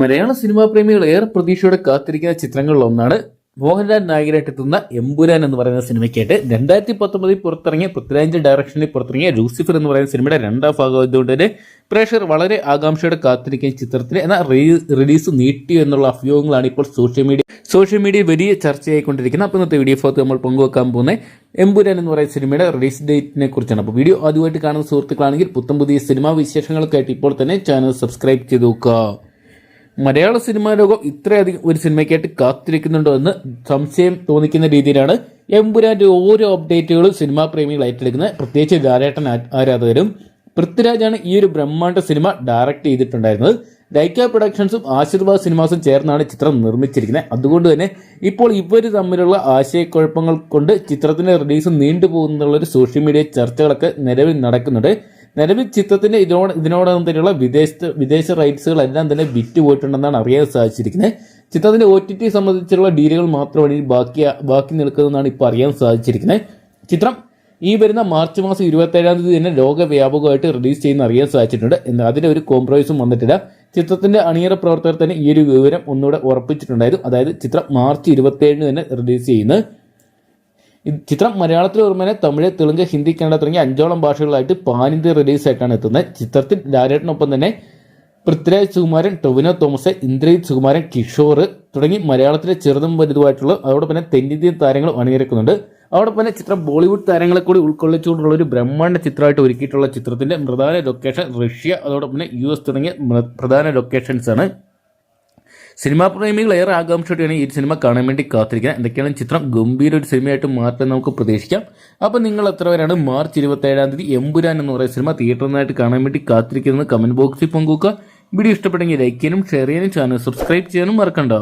മലയാള cinema പ്രേമികൾ ഏറെ പ്രതീക്ഷയോടെ കാത്തിരിക്കുന്ന ചിത്രങ്ങളിൽ ഒന്നാണ് മോഹൻലാൽ നായകനായിട്ട് എത്തുന്ന എമ്പുരാൻ എന്ന് പറയുന്ന സിനിമയ്ക്കായിട്ട്. രണ്ടായിരത്തി പത്തൊമ്പതിൽ പുറത്തിറങ്ങിയ പൃഥ്വിരാജ് ഡയറക്ഷനിൽ പുറത്തിറങ്ങിയ ലൂസിഫർ എന്ന് പറയുന്ന സിനിമയുടെ രണ്ടാം ഭാഗമായതുകൊണ്ട് തന്നെ പ്രേക്ഷകർ വളരെ ആകാംക്ഷയോടെ കാത്തിരിക്കുന്ന ചിത്രത്തിന് എന്നാൽ റിലീസ് നീട്ടി എന്നുള്ള അഭ്യൂഹങ്ങളാണ് ഇപ്പോൾ സോഷ്യൽ മീഡിയ സോഷ്യൽ മീഡിയ വലിയ ചർച്ചയായിക്കൊണ്ടിരിക്കുന്നത്. അപ്പോൾ ഇന്നത്തെ വീഡിയോ ഭാഗത്ത് നമ്മൾ പങ്കുവെക്കാൻ പോകുന്ന എമ്പുരാൻ എന്ന് പറയുന്ന സിനിമയുടെ റിലീസ് ഡേറ്റിനെ കുറിച്ചാണ്. അപ്പോൾ വീഡിയോ ആദ്യമായിട്ട് കാണുന്ന സുഹൃത്തുക്കളാണെങ്കിൽ പുത്തം പുതിയ സിനിമാ വിശേഷങ്ങൾക്കായിട്ട് ഇപ്പോൾ തന്നെ ചാനൽ സബ്സ്ക്രൈബ് ചെയ്ത് നോക്കുക. മലയാള സിനിമാ ലോകം ഇത്രയധികം ഒരു സിനിമയ്ക്കായിട്ട് കാത്തിരിക്കുന്നുണ്ടോ എന്ന് സംശയം തോന്നിക്കുന്ന രീതിയിലാണ് എമ്പുരാന്റെ ഓരോ അപ്ഡേറ്റുകളും സിനിമാ പ്രേമികൾ ഏറ്റെടുക്കുന്നത്. പ്രത്യേകിച്ച് ലാലേട്ടൻ ആ- ആരാധകരും പൃഥ്വിരാജാണ് ഈ ഒരു ബ്രഹ്മാണ്ഡ സിനിമ ഡയറക്റ്റ് ചെയ്തിട്ടുണ്ടായിരുന്നത്. ലൈക്ക പ്രൊഡക്ഷൻസും ആശീർവാദ് സിനിമാസും ചേർന്നാണ് ചിത്രം നിർമ്മിച്ചിരിക്കുന്നത്. അതുകൊണ്ട് തന്നെ ഇപ്പോൾ ഇവർ തമ്മിലുള്ള ആശയക്കുഴപ്പങ്ങൾ കൊണ്ട് ചിത്രത്തിന്റെ റിലീസ് നീണ്ടുപോകുന്നുള്ളൊരു സോഷ്യൽ മീഡിയ ചർച്ചകളൊക്കെ നിലവിൽ നടക്കുന്നുണ്ട്. നിലവിൽ ചിത്രത്തിന്റെ ഇതിനോട് ഇതിനോടകം തന്നെയുള്ള വിദേശ വിദേശ റൈറ്റ്സുകളെല്ലാം തന്നെ വിറ്റ് പോയിട്ടുണ്ടെന്നാണ് അറിയാൻ സാധിച്ചിരിക്കുന്നത്. ചിത്രത്തിന്റെ ഒ ടി ടി സംബന്ധിച്ചുള്ള ഡീലുകൾ മാത്രമാണ് ഇനി ബാക്കി ബാക്കി നിൽക്കുന്നതെന്നാണ് ഇപ്പോൾ അറിയാൻ സാധിച്ചിരിക്കുന്നത്. ചിത്രം ഈ വരുന്ന മാർച്ച് മാസം ഇരുപത്തി ഏഴാം തീയതി തന്നെ ലോകവ്യാപകമായിട്ട് റിലീസ് ചെയ്യുന്ന അറിയാൻ സാധിച്ചിട്ടുണ്ട്. എന്നാൽ അതിന് ഒരു കോംപ്രമൈസും വന്നിട്ടില്ല. ചിത്രത്തിന്റെ അണിയറ പ്രവർത്തകർ തന്നെ ഈ ഒരു വിവരം ഒന്നുകൂടെ ഉറപ്പിച്ചിട്ടുണ്ടായിരുന്നു. അതായത് ചിത്രം മാർച്ച് ഇരുപത്തി ഏഴിന് തന്നെ റിലീസ് ചെയ്യുന്നത്. ചിത്രം മലയാളത്തിൽ ഓർമ്മനെ തമിഴ് തെലുങ്ക് ഹിന്ദി കന്നഡ തുടങ്ങിയ അഞ്ചോളം ഭാഷകളായിട്ട് പാനിന്ത്യ റിലീസ് ആയിട്ടാണ് എത്തുന്നത്. ചിത്രത്തിൽ ലാലേട്ടനൊപ്പം തന്നെ പൃഥ്വിരാജ് സുകുമാരൻ ടൊവിനോ തോമസ് ഇന്ദ്രജിത് സുകുമാരൻ കിഷോർ തുടങ്ങി മലയാളത്തിലെ ചെറുതും വലുതുമായിട്ടുള്ള അതോടൊപ്പം തന്നെ തെന്നിന്ത്യൻ താരങ്ങളും അണിനിരക്കുന്നുണ്ട്. അതോടൊപ്പം തന്നെ ചിത്രം ബോളിവുഡ് താരങ്ങളെ കൂടി ഉൾക്കൊള്ളിച്ചുകൊണ്ടുള്ള ഒരു ബ്രഹ്മാണ്ഡ ചിത്രമായിട്ട് ഒരുക്കിയിട്ടുള്ള ചിത്രത്തിന്റെ പ്രധാന ലൊക്കേഷൻ റഷ്യ അതോടൊപ്പം തന്നെ യു എസ് തുടങ്ങിയ പ്രധാന ലൊക്കേഷൻസ് ആണ്. സിനിമാ പ്രേമികൾ ഏറെ ആകാംക്ഷയോടെയാണ് ഈ സിനിമ കാണാൻ വേണ്ടി കാത്തിരിക്കുന്നത്. എന്തൊക്കെയാണ് ചിത്രം? ഗംഭീര ഒരു സിനിമയായിട്ട് മാറ്റാൻ നമുക്ക് പ്രതീക്ഷിക്കാം. അപ്പോൾ നിങ്ങൾ എത്ര പേരാണ്? മാർച്ച് ഇരുപത്തി ഏഴാം തീയതി എമ്പുരാൻ എന്ന് പറയുന്ന സിനിമ തിയേറ്ററിൽ കാണാൻ വേണ്ടി കാത്തിരിക്കുന്നത്. കമന്റ് ബോക്സിൽ പങ്കുവെക്കുക. വീഡിയോ ഇഷ്ടപ്പെട്ടെങ്കിൽ ലൈക്ക് ചെയ്യാനും ഷെയർ ചെയ്യാനും ചാനൽ സബ്സ്ക്രൈബ് ചെയ്യാനും മറക്കണ്ട.